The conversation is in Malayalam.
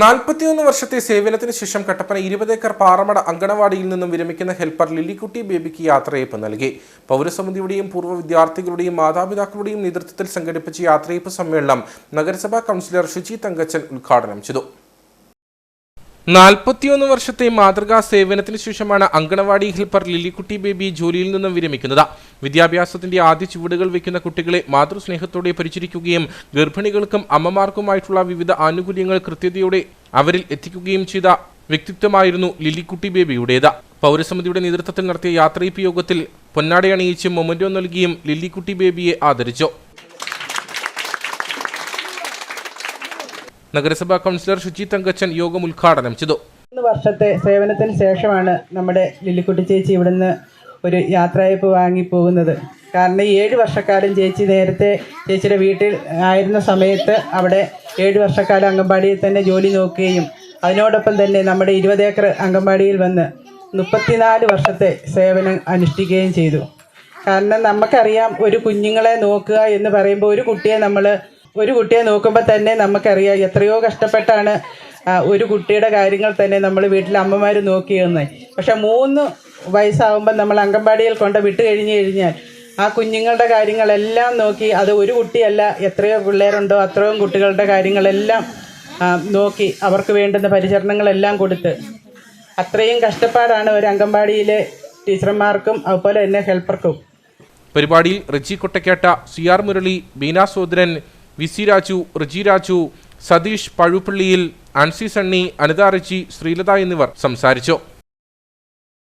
നാൽപ്പത്തിയൊന്ന് വർഷത്തെ സേവനത്തിന് ശേഷം കട്ടപ്പന ഇരുപത് ഏക്കർ പാറമട അങ്കണവാടിയിൽ നിന്നും വിരമിക്കുന്ന ഹെൽപ്പർ ലില്ലിക്കുട്ടി ബേബിക്ക് യാത്രയയപ്പ് നൽകി. പൗരസമിതിയുടെയും പൂർവ വിദ്യാർത്ഥികളുടെയും മാതാപിതാക്കളുടെയും നേതൃത്വത്തിൽ സംഘടിപ്പിച്ച യാത്രയപ്പ് സമ്മേളനം നഗരസഭാ കൗൺസിലർ ഷുചി തങ്കച്ചൻ ഉദ്ഘാടനം ചെയ്തു. നാൽപ്പത്തിയൊന്ന് വർഷത്തെ മാതൃകാ സേവനത്തിന് ശേഷമാണ് അങ്കണവാടി ഹെൽപ്പർ ലില്ലിക്കുട്ടി ബേബി ജോലിയിൽ നിന്നും വിരമിക്കുന്നത്. വിദ്യാഭ്യാസത്തിന്റെ ആദ്യ ചുവടുകൾ വയ്ക്കുന്ന കുട്ടികളെ മാതൃസ്നേഹത്തോടെ പരിചരിക്കുകയും ഗർഭിണികൾക്കും അമ്മമാർക്കുമായിട്ടുള്ള വിവിധ ആനുകൂല്യങ്ങൾ കൃത്യതയോടെ അവരിൽ എത്തിക്കുകയും ചെയ്ത വ്യക്തിത്വമായിരുന്നു ലില്ലിക്കുട്ടി ബേബിയുടേത്. പൗരസമിതിയുടെ നേതൃത്വത്തിൽ നടത്തിയ യാത്രയപ്പ് യോഗത്തിൽ പൊന്നാടയണിയിച്ച് മൊമന്റോ നൽകിയും ലില്ലിക്കുട്ടി ബേബിയെ ആദരിച്ചു. നഗരസഭാ കൗൺസിലർ ശുചി തങ്കച്ചൻ യോഗം ഉദ്ഘാടനം ചെയ്തു. മൂന്ന് വർഷത്തെ സേവനത്തിന് ശേഷമാണ് നമ്മുടെ ലില്ലിക്കുട്ടി ചേച്ചി ഇവിടുന്ന് ഒരു യാത്രയപ്പ് വാങ്ങി പോകുന്നത്. കാരണം ഈ ഏഴ് വർഷക്കാലം ചേച്ചി നേരത്തെ ചേച്ചിയുടെ വീട്ടിൽ ആയിരുന്ന സമയത്ത് അവിടെ ഏഴ് വർഷക്കാലം അംഗൻവാടിയിൽ തന്നെ ജോലി നോക്കുകയും അതിനോടൊപ്പം തന്നെ നമ്മുടെ ഇരുപത് ഏക്കർ അംഗൻവാടിയിൽ വന്ന് മുപ്പത്തിനാല് വർഷത്തെ സേവനം അനുഷ്ഠിക്കുകയും ചെയ്തു. കാരണം നമുക്കറിയാം ഒരു കുഞ്ഞുങ്ങളെ നോക്കുക എന്ന് പറയുമ്പോൾ ഒരു കുട്ടിയെ നമ്മൾ ഒരു കുട്ടിയെ നോക്കുമ്പോൾ തന്നെ നമുക്കറിയാം എത്രയോ കഷ്ടപ്പെട്ടാണ് ഒരു കുട്ടിയുടെ കാര്യങ്ങൾ തന്നെ നമ്മൾ വീട്ടിലെ അമ്മമാർ നോക്കിയിരുന്നത് പക്ഷെ മൂന്ന് വയസ്സാകുമ്പോൾ നമ്മൾ അംഗൻവാടിയിൽ കൊണ്ട് വിട്ട് കഴിഞ്ഞ് കഴിഞ്ഞാൽ ആ കുഞ്ഞുങ്ങളുടെ കാര്യങ്ങളെല്ലാം നോക്കി അത് ഒരു കുട്ടിയല്ല എത്രയോ പിള്ളേരുണ്ടോ അത്രയും കുട്ടികളുടെ കാര്യങ്ങളെല്ലാം നോക്കി അവർക്ക് വേണ്ടുന്ന പരിചരണങ്ങളെല്ലാം കൊടുത്ത്. അത്രയും കഷ്ടപ്പാടാണ് ഒരു അംഗൻവാടിയിലെ ടീച്ചർമാർക്കും അതുപോലെ തന്നെ ഹെൽപ്പർക്കും. പരിപാടിയിൽ Richie Kottakkette C R Murali Beena Sodharan V C Raju Riji Raju Satheesh പഴുപ്പള്ളിയിൽ Ancy Sunny Anitha Riji Sreelatha എന്നിവർ സംസാരിച്ചു.